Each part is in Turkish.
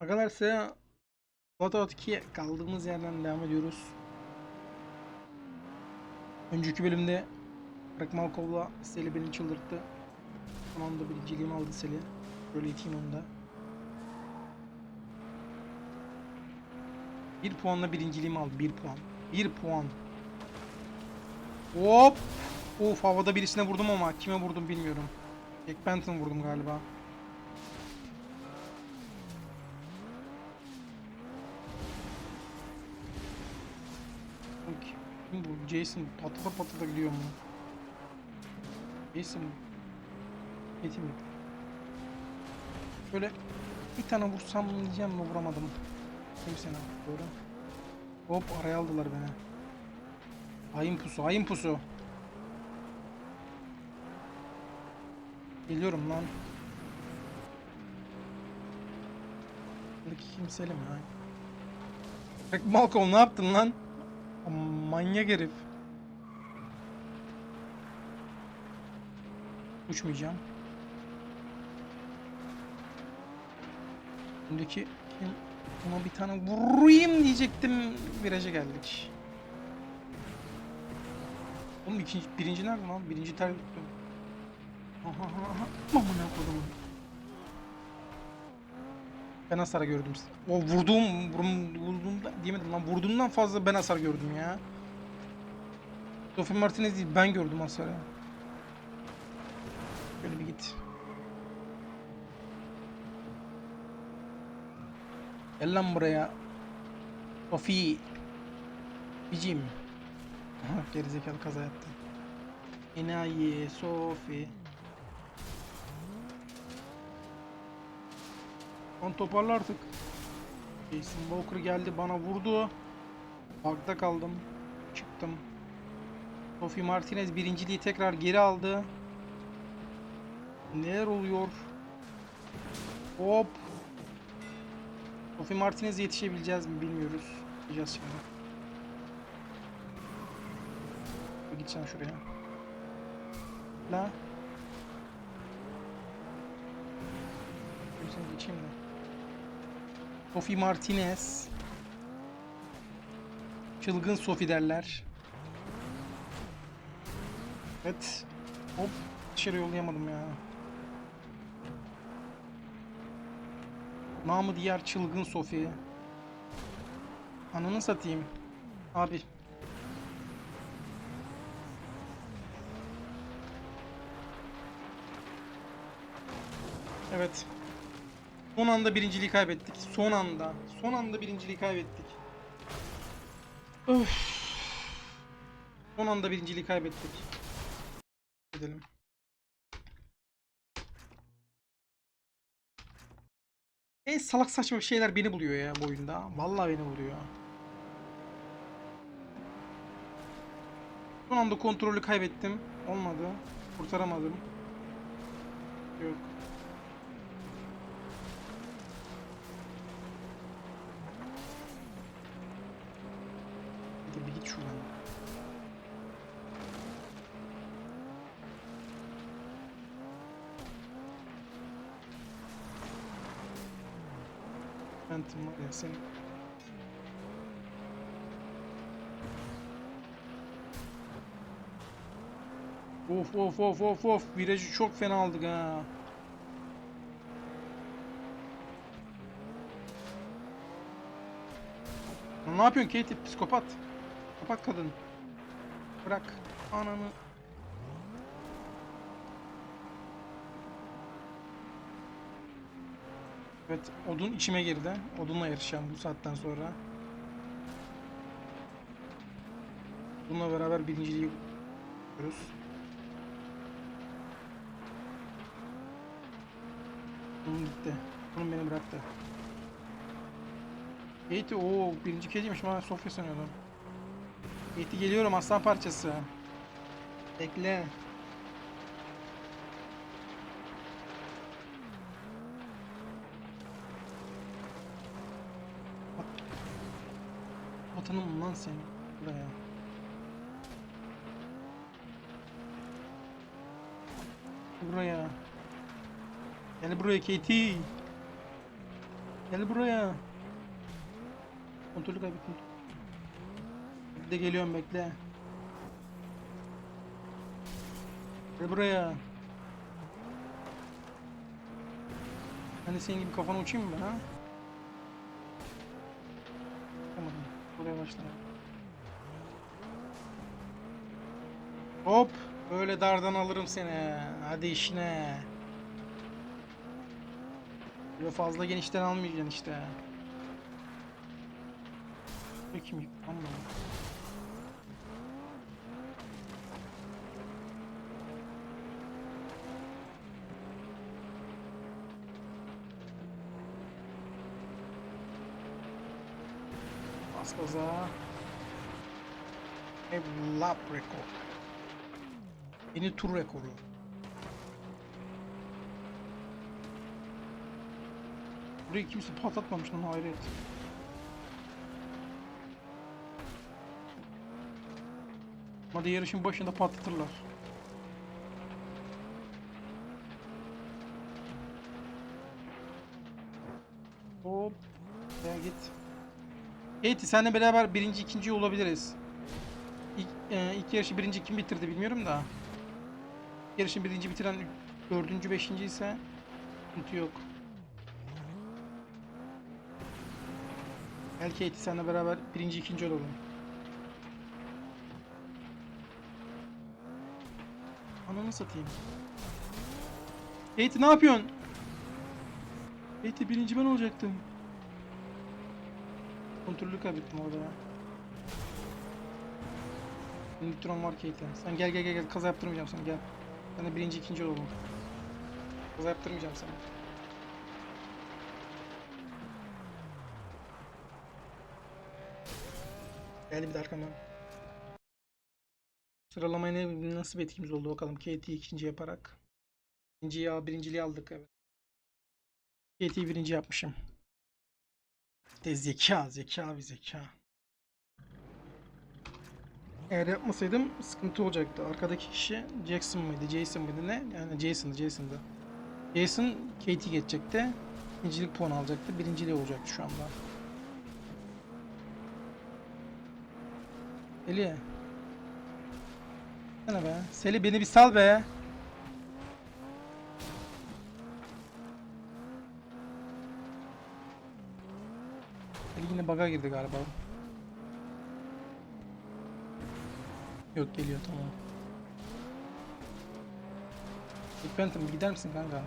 Arkadaşlar Bloodhound 2'ye kaldığımız yerden devam ediyoruz. Önceki bölümde Frank Malkov'la Seli beni çıldırttı. Son anda birinciliğimi aldı Seli. Böyle iteyim onu da. Bir puanla birinciliğimi aldı. Bir puan. Bir puan. Hop. Of havada birisine vurdum ama kime vurdum bilmiyorum. Jack Benton vurdum galiba. Kim kim bu? Jason patata patata gidiyor mu? Jason Yetim mi? Böyle bir tane vursam diyeceğim mi vuramadım. Kimsene doğru. Hop araya aldılar beni. Ayın pusu, ayın pusu. Geliyorum lan. Buradaki kimseyle mi ya? Malcolm ne yaptın lan? Manyak herif. Uçmayacağım. Öndeki kim? Ona bir tane vurayım diyecektim. Viraja geldik. Oğlum ikinci, birinci nerede lan? Birinci ter... Aha aha aha. Amına koydum. Ben hasar gördüm. O vurduğum, vurum, vurduğumda diyemedim lan. Vurduğumdan fazla ben hasar gördüm ya. Sophie Martinez değil, ben gördüm hasarı. Şöyle bir git. Gel lan buraya. Sophie. Bicim. Aha gerizekalı kaza yaptı. Enayi, Sophie. Lan toparla artık. Jason Walker geldi bana vurdu. Parkta kaldım. Çıktım. Sophie Martinez birinciliği tekrar geri aldı. Neler oluyor? Hop. Sophie Martinez'e yetişebileceğiz mi bilmiyoruz. Gideceğiz şimdi. Gideceğim şuraya. La. Sen geçeyim de. Sophie Martinez. Çılgın Sophie derler. Evet. Hop. Dışarı yollayamadım ya. Namı diğer çılgın Sophie. Ananı satayım. Abi. Evet. Son anda birinciliği kaybettik. Son anda. Son anda birinciliği kaybettik. Öf. Son anda birinciliği kaybettik. Gidelim. En salak saçma şeyler beni buluyor ya bu oyunda. Vallahi beni buluyor. Son anda kontrolü kaybettim. Olmadı. Kurtaramadım. Yok. Hadi bir git şuradan. Phantom var ya senin. Of of of of of virajı çok fena aldık ha. Ne yapıyorsun Katie psikopat? Kapat kadın. Bırak ananı. Evet odun içime girdi. Odunla yarışacağım bu saatten sonra. Bununla beraber birinciliği yapıyoruz. Bunun gitti. Bunun beni bıraktı. Katie o birinci kediymiş ben Sofya sanıyordum. Katie geliyorum aslan parçası. Bekle. Vatanım lan senin buraya. Buraya. Gel buraya Katie. Gel buraya. Kontrolü kaybettim. De geliyorum bekle. Gel buraya. Hani senin gibi kafana uçayım mı ben ha? Tamam. Buraya başla. Hop. Böyle dardan alırım seni. Hadi işine. Böyle fazla genişten almayacaksın işte. Bakayım yıkmam mı? Bas gaza. Ev lap rekor. Yeni tur rekoru. Burayı kimse patlatmamış lan hayret. Hadi yarışın başında patlatırlar. Hop. Ya git. Eğiti senle beraber birinci ikinci olabiliriz. İlk, e, ilk yarışı birinci kim bitirdi bilmiyorum da. Yarışın birinci bitiren dördüncü beşinci ise sıkıntı yok. Belki Eğiti senle beraber birinci ikinci olalım. Ananı satayım. Eğiti ne yapıyorsun? Eğiti birinci ben olacaktım. Kontrolü kaybettim orada ya. Nitron var Kate'e. Sen gel gel gel gel kaza yaptırmayacağım sana gel. Ben de birinci ikinci olalım. Kaza yaptırmayacağım sana. Gel bir de arkamdan. Sıralamaya ne, nasıl bir etkimiz oldu bakalım. Kate'i ikinci yaparak. İkinciyi birinciliği aldık evet. Kate'i birinci yapmışım. De zeka, zeka bir zeka. Eğer yapmasaydım sıkıntı olacaktı. Arkadaki kişi Jackson mıydı, Jason mıydı ne? Yani Jason'dı, Jason'dı. Jason Kate'i geçecekti. İkincilik puan alacaktı. Birinciliği olacaktı şu anda. Eli. Sana be. Seli beni bir sal be. Yine bug'a girdi galiba. Yok geliyor tamam. Big Phantom gider misin kanka?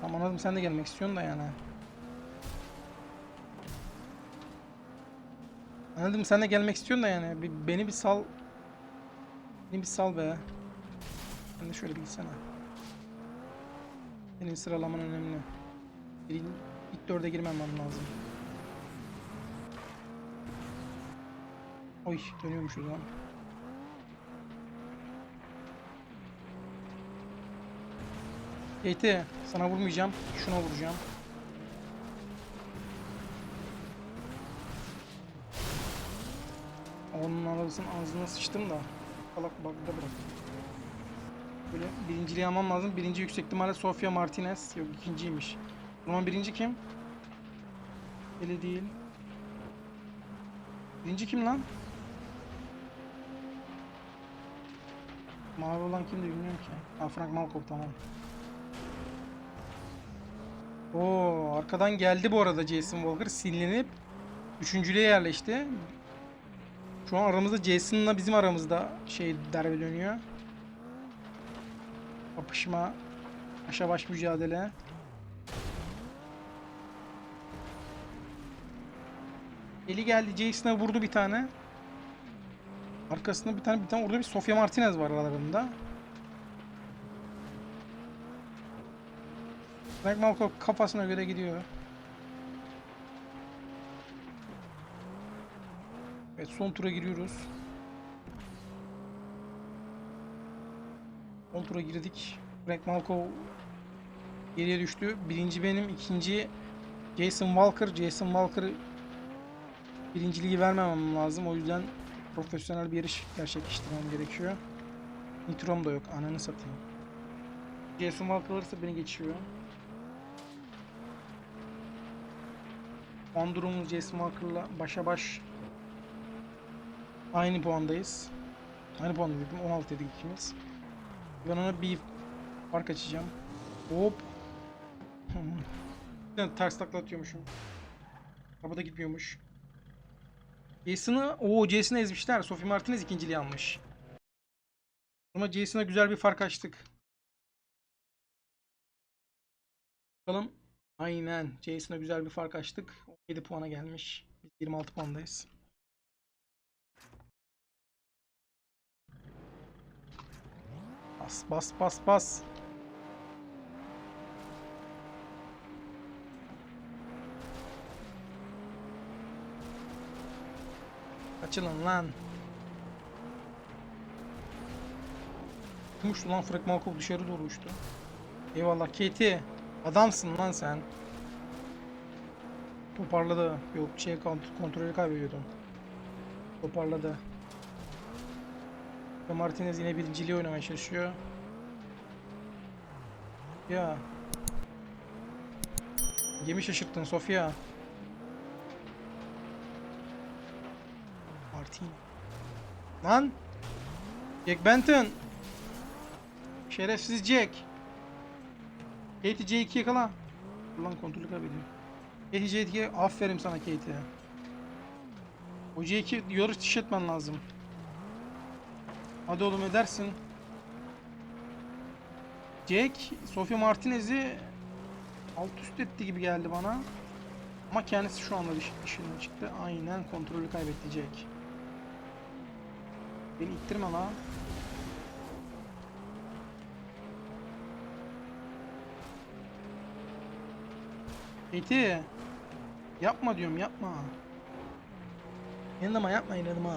Tamam anladım sen de gelmek istiyorsun da yani. Anladım sen de gelmek istiyorsun da yani. Bir, beni bir sal. Beni bir sal be. Sen de şöyle bir gitsene. Senin sıralaman önemli. İlk dörde girmemem lazım. Oy dönüyormuş o zaman. Yeyti sana vurmayacağım. Şuna vuracağım. Onun arabasının ağzına sıçtım da. Salak bug'da bıraktım. Böyle birinciliği almam lazım. Birinci yüksek ihtimalle Sofia Martinez. Yok ikinciymiş. O zaman birinci kim? Eli değil. Birinci kim lan? Mavi olan kimdi bilmiyorum ki. Ha Frank Malkov tamam. Oo arkadan geldi bu arada Jason Walker sinirlenip üçüncülüğe yerleşti. Şu an aramızda Jason'la bizim aramızda şey darbe dönüyor. Kapışma. Aşağı baş mücadele. Eli geldi Jason'a vurdu bir tane. Arkasında bir tane bir tane orada bir Sofia Martinez var aralarında. Frank Malkov kafasına göre gidiyor. Evet son tura giriyoruz. Son tura girdik. Frank Malkov geriye düştü. Birinci benim, ikinci Jason Walker. Jason Walker birinciliği vermemem lazım. O yüzden profesyonel bir yarış gerçekleştirmem gerekiyor. Nitrom da yok. Ananı satayım. Jason Walker alırsa beni geçiyor. Puan durumumuz Jason Walker'la başa baş. Aynı puandayız. Aynı puanda dedim. 16 dedik ikimiz. Ben ona bir fark açacağım. Hop. Ters takla atıyormuşum. Arabada gitmiyormuş. Jason'ı, o Jason'ı ezmişler. Sophie Martinez ikinciliği almış. Ama Jason'a güzel bir fark açtık. Bakalım. Aynen. Jason'a güzel bir fark açtık. 17 puana gelmiş. Biz 26 puandayız. Bas bas bas bas. Açılın lan. Uçtu lan Frank Malkov dışarı doğru uçtu. Eyvallah Katie. Adamsın lan sen. Toparladı. Yok şey kont- kontrolü kaybediyordum. Toparladı. Ve Martinez yine birinciliği oynamaya çalışıyor. Ya. Gemi şaşırttın Sofia. Martin. Lan. Jack Benton. Şerefsiz Jack. Katie J2 yakala. Ulan kontrolü kaybediyor. Katie J2 aferin sana Katie. O J2 yarış dışı etmen lazım. Hadi oğlum edersin. Jack, Sofia Martinez'i alt üst etti gibi geldi bana. Ama kendisi şu anda dış, dışına çıktı. Aynen kontrolü kaybetti Jack. Beni ittirme la. Eti. Yapma diyorum yapma. Yanıma yapma yanıma.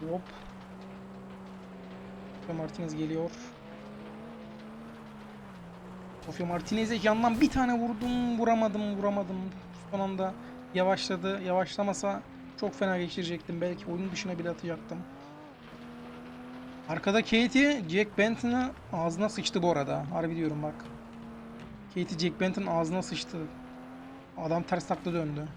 Hop. Sofia Martinez geliyor. Sofia Martinez'e yandan bir tane vurdum. Vuramadım vuramadım. Son anda yavaşladı. Yavaşlamasa çok fena geçirecektim. Belki oyun dışına bile atacaktım. Arkada Katie, Jack Benton'ı ağzına sıçtı bu arada. Harbi diyorum bak. Katie Jack Benton ağzına sıçtı. Adam ters takla döndü.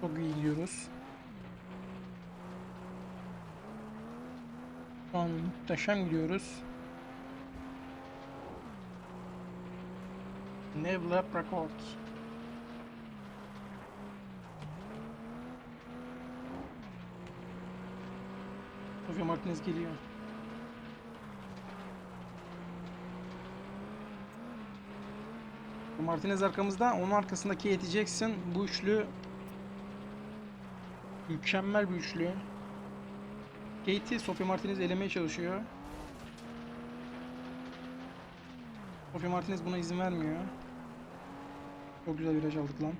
Çok iyi gidiyoruz. Şu an muhteşem gidiyoruz. Nev Lap Records. Sofia Martinez geliyor. Martinez arkamızda. Onun arkasında Katie Jackson. Bu üçlü mükemmel bir üçlü. Katie Sofia Martinez elemeye çalışıyor. Sofia Martinez buna izin vermiyor. Çok güzel viraj aldık lan.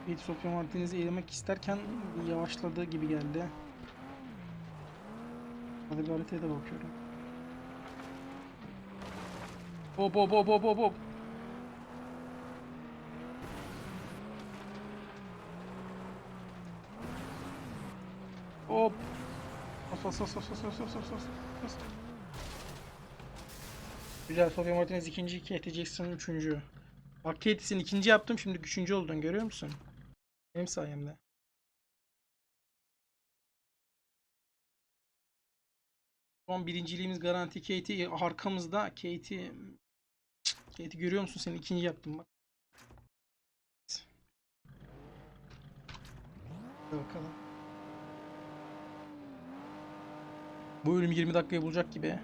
Katie Sofia Martinez'i elemek isterken bir yavaşladı gibi geldi. Hadi bir haritaya da bakıyorum. Hop hop hop hop hop hop. Hop. Bas bas bas bas bas bas bas bas. Güzel Sofia Martinez ikinci, Katie Jackson üçüncü. Bak Katie'sin ikinci yaptım şimdi üçüncü oldun görüyor musun? Benim sayemde. Son birinciliğimiz garanti Katie. Arkamızda Katie. Katie görüyor musun seni ikinci yaptım bak. Bakalım. Bu bölüm 20 dakikayı bulacak gibi.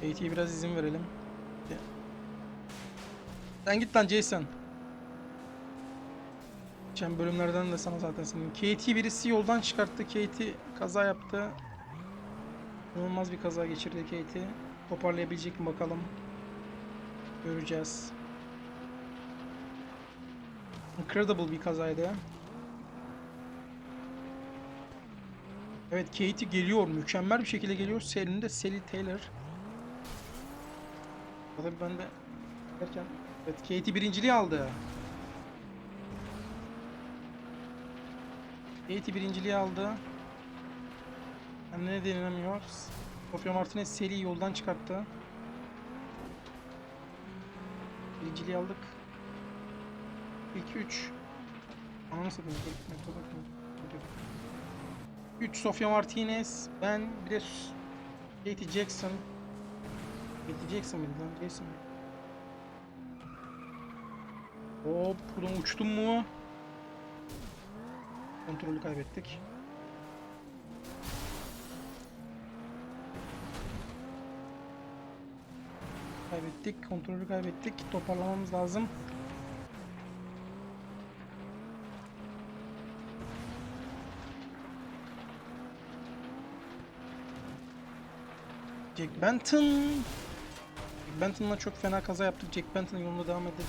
Katie'ye biraz izin verelim. Sen git lan Jason. Geçen bölümlerden de sana zaten senin. Katie birisi yoldan çıkarttı. Katie kaza yaptı. İnanılmaz bir kaza geçirdi Katie. Toparlayabilecek mi bakalım. Göreceğiz. Incredible bir kazaydı. Evet Katie geliyor. Mükemmel bir şekilde geliyor. Elinde Sally Taylor. Tabii ben de Derken evet Katie birinciliği aldı. Katie birinciliği aldı. Hem ne denilemiyor. Sofia Martinez seri yoldan çıkarttı. Birinciliği aldık. 2-3. Ananı satayım. metoda. 3 Sofia Martinez. Ben bir de Katie Jackson. Katie Jackson mıydı lan? Jason mı? Hop buradan uçtum mu? Kontrolü kaybettik. Kaybettik. Kontrolü kaybettik. Toparlamamız lazım. Jack Benton. Jack Benton'la çok fena kaza yaptık. Jack Benton'ın yoluna devam edelim.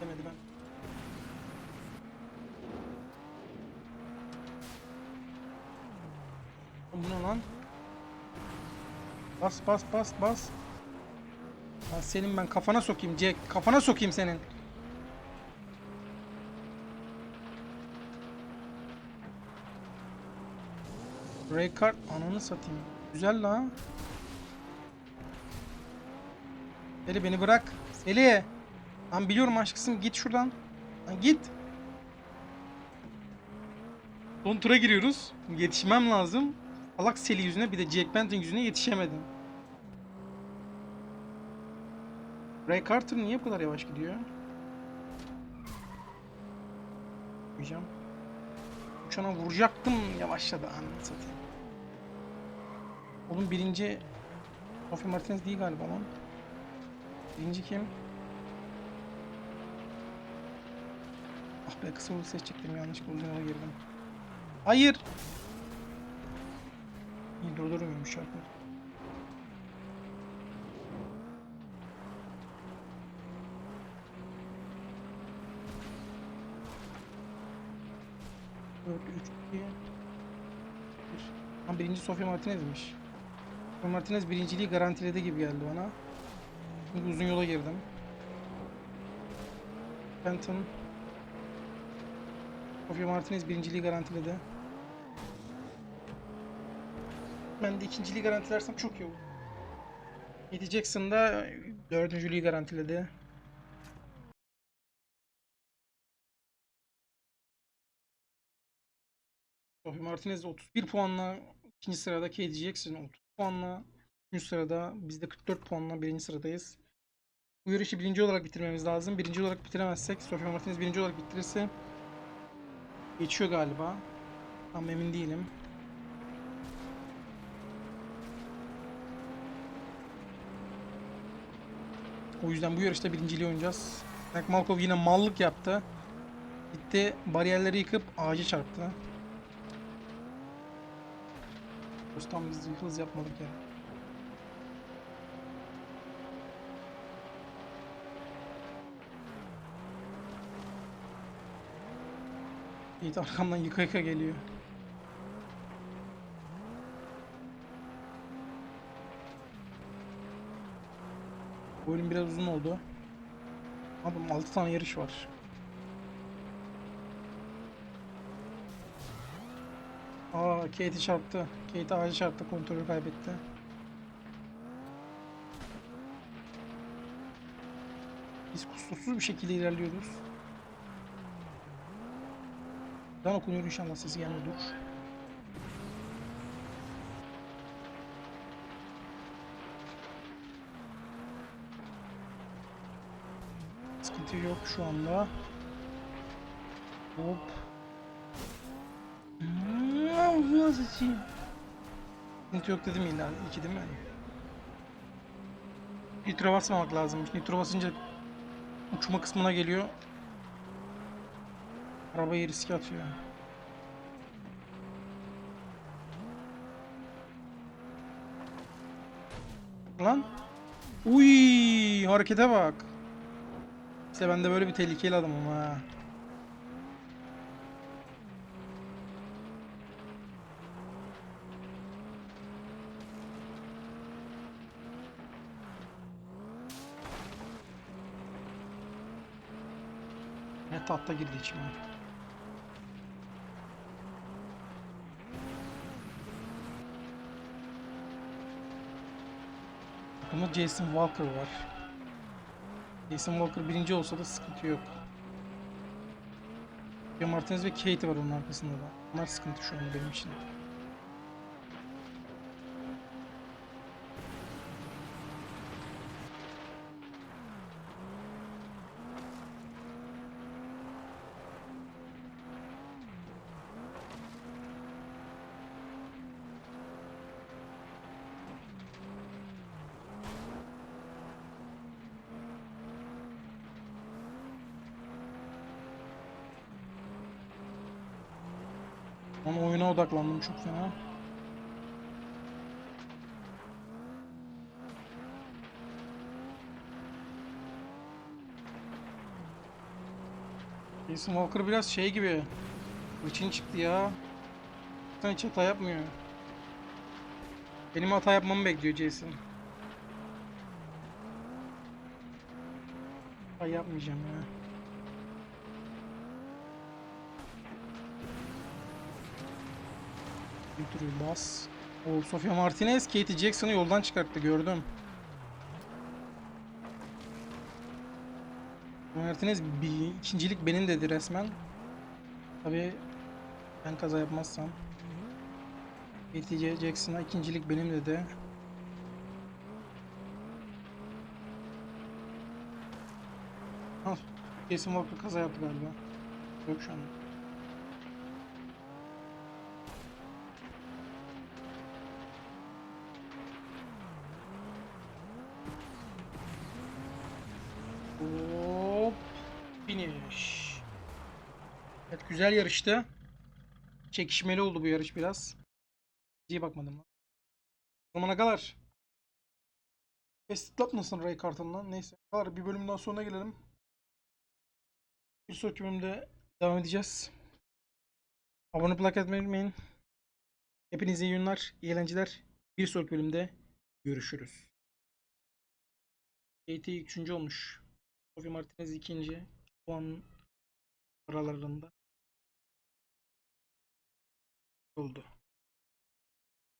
Demedi ben. Bu ne lan? Bas bas bas bas. Lan senin ben kafana sokayım Jack. Kafana sokayım senin. Raycard ananı satayım. Güzel la. Seli beni bırak. Seli. Lan biliyorum aşkısın git şuradan. Lan git. Son tura giriyoruz. Yetişmem lazım. Alak Seli yüzüne bir de Jack Benton yüzüne yetişemedim. Ray Carter niye bu kadar yavaş gidiyor? Diyeceğim. Uçana vuracaktım yavaşladı anasını satayım. Oğlum birinci Sophie Martinez değil galiba lan. Birinci kim? Ah be kısa yolu seçecektim yanlışlıkla uzun yola girdim. Hayır. İyi durdurmuyormuş şarkı. Dört, üç, iki, bir. Ha, birinci Sofia Martinez'miş. Sofia Martinez birinciliği garantiledi gibi geldi bana. Çünkü uzun yola girdim. Fenton. Sofia Martinez birinciliği garantiledi. Ben de ikinciliği garantilersem çok iyi olur. Eddie Jackson da dördüncülüğü garantiledi. Sofia Martinez 31 puanla ikinci sırada Katie Jackson 30 puanla üçüncü sırada biz de 44 puanla birinci sıradayız. Bu yarışı birinci olarak bitirmemiz lazım. Birinci olarak bitiremezsek Sofia Martinez birinci olarak bitirirse geçiyor galiba. Tam emin değilim. O yüzden bu yarışta birinciliği oynayacağız. Mark Malkov yine mallık yaptı. Gitti bariyerleri yıkıp ağacı çarptı. Tam biz hız yapmadık ya. Yiğit arkamdan yıka yıka geliyor. Bu oyun biraz uzun oldu. Abi 6 tane yarış var. Aa Katie çarptı. Katie ağacı çarptı. Kontrolü kaybetti. Biz kusursuz bir şekilde ilerliyoruz. Ben okunuyor inşallah sesi gelmiyordur. Sıkıntı yok şu anda. Hop. Hmm, Nasıl sıçayım? Sıkıntı yok dedim illa. İki değil mi? Nitro basmamak lazımmış. Nitro basınca uçma kısmına geliyor. Arabayı riske atıyor. Lan. Uy, harekete bak. İşte ben de böyle bir tehlikeli adamım ha. Ne tahta girdi içime. Jason Walker var. Jason Walker birinci olsa da sıkıntı yok. Martinez ve Kate var onun arkasında da. Bunlar sıkıntı şu an benim için. Ama oyuna odaklandım çok fena. Jason Walker biraz şey gibi. Için çıktı ya. Sen hiç hata yapmıyor. Benim hata yapmamı bekliyor Jason. Hata yapmayacağım ya. Götürüyor bas. O Sofia Martinez Katie Jackson'ı yoldan çıkarttı gördüm. Martinez bir ikincilik benim dedi resmen. Tabii ben kaza yapmazsam. Katie Jackson'a ikincilik benim dedi. Jason Walker kaza yaptı galiba. Yok şu an. Hop. Finish. Evet güzel yarıştı. Çekişmeli oldu bu yarış biraz. İyi bakmadım lan. Zamana kadar. Best yapmasın Ray kartından. Neyse. Var bir bölümden sonuna gelelim. Bir sonraki bölümde devam edeceğiz. Abone plak etmeyi unutmayın. Hepinize iyi günler, iyi eğlenceler. Bir sonraki bölümde görüşürüz. JT 3. olmuş. Sofia Martinez ikinci. Puan aralarında oldu.